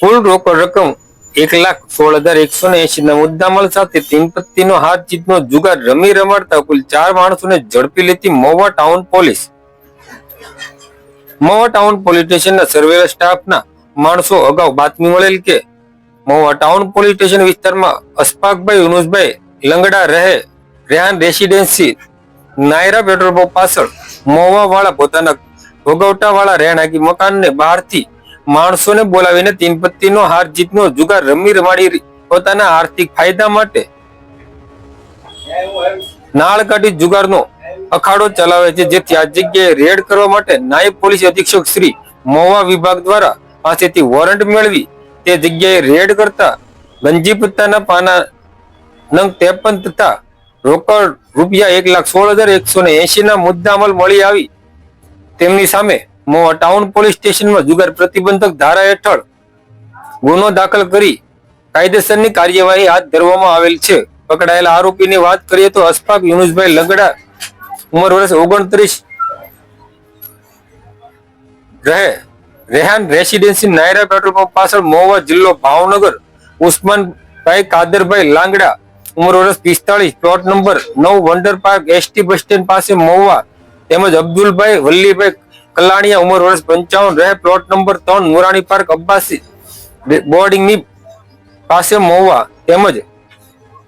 કુલ રોકડ રકમ એક લાખ સોળ હજાર એકસો ને એસી ના મુદ્દામાલ સાથે તીનપત્તીનો હાથ જીતનો જુગાર રમી રમાડતા કુલ ચાર માણસોને ઝડપી લેતી Mahuva town police. Mahuva town police સ્ટેશનના સર્વેલન્સ સ્ટાફના માણસો અગાઉ બાતમી મળેલ કે મહુવા ટાઉન પોલીસ સ્ટેશન વિસ્તારમાં અસ્પાકભાઈ ઉનુસભાઈ લંગડા રહે, Rehan residency, Nayara petrol pump પાછળ મહુવા વાળા પોતાના ભોગવટા વાળા રહેણાંકી મકાનને બહારથી માણસોને બોલાવીને તીનપત્તીનો હાર જીતનો જુગાર રમી રમાડી પોતાના આર્થિક ફાયદા માટે નાળ કાઢી જુગારનો અખાડો ચલાવે છે, જેથી આ જગ્યાએ રેડ કરવા માટે નાયબ પોલીસ અધિક્ષક શ્રી મોવા વિભાગ દ્વારા પાસેથી વોરંટ મેળવી તે જગ્યાએ રેડ કરતા ગંજી પત્તાના પાના નંગ ત્રેપન તથા રોકડ રૂપિયા એક લાખ સોળ હજાર એકસો ને એસી ના મુદ્દામાલ મળી આવી. તેમની સામે ટાઉન પોલીસ સ્ટેશનમાં જુગાર પ્રતિબંધક ધારા હેઠળ ગુનો દાખલ કરી કાયદેસરની કાર્યવાહી હાથ ધરવામાં આવેલ છે. પકડાયેલા આરોપીની વાત કરીએ તો અશફાક યુનુસભાઈ લંગડા ઉંમર વર્ષ ઓગણત્રીસ રહે. Rehan residency Nayara petrol pump પાછળ મહુવા જિલ્લો ભાવનગર. ઉસ્માનભાઈ કાદરભાઈ લાંગડા ઉંમર વર્ષ પિસ્તાળીસ. પ્લોટ નંબર નવ wonder park S T bus stand પાસે મહુવા તેમજ અબ્દુલભાઈ વલ્લીભાઈ કલાણીયા ઉંમર વર્ષ પંચાવન રહે. પ્લોટ નંબર ત્રણ મુરાણી પાર્ક, અબ્બાસી. બોર્ડિંગની પાસે મહુવા તેમજ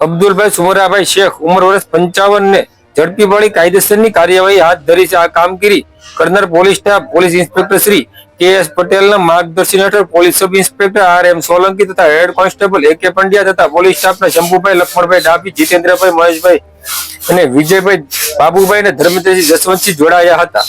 અબ્દુલભાઈ સુમરાભાઈ શેખ ઉંમર વર્ષ પંચાવન ને ઝડપી પડી કાયદેસરની કાર્યવાહી હાથ ધરી છે આ કામગીરી કરનાર police staff, police inspector Shri K S પટેલના માર્ગદર્શન હેઠળ police sub inspector R M Solanki તથા હેડ કોન્સ્ટેબલ એ કે પંડ્યા તથા પોલીસ સ્ટાફના શંભુભાઈ લક્ષ્મણભાઈ ડાભી, જીતેન્દ્રભાઈ, મહેશભાઈ અને વિજયભાઈ બાબુભાઈ અને ધર્મેન્દ્રજી જસવંતસિંહ જોડાયા હતા.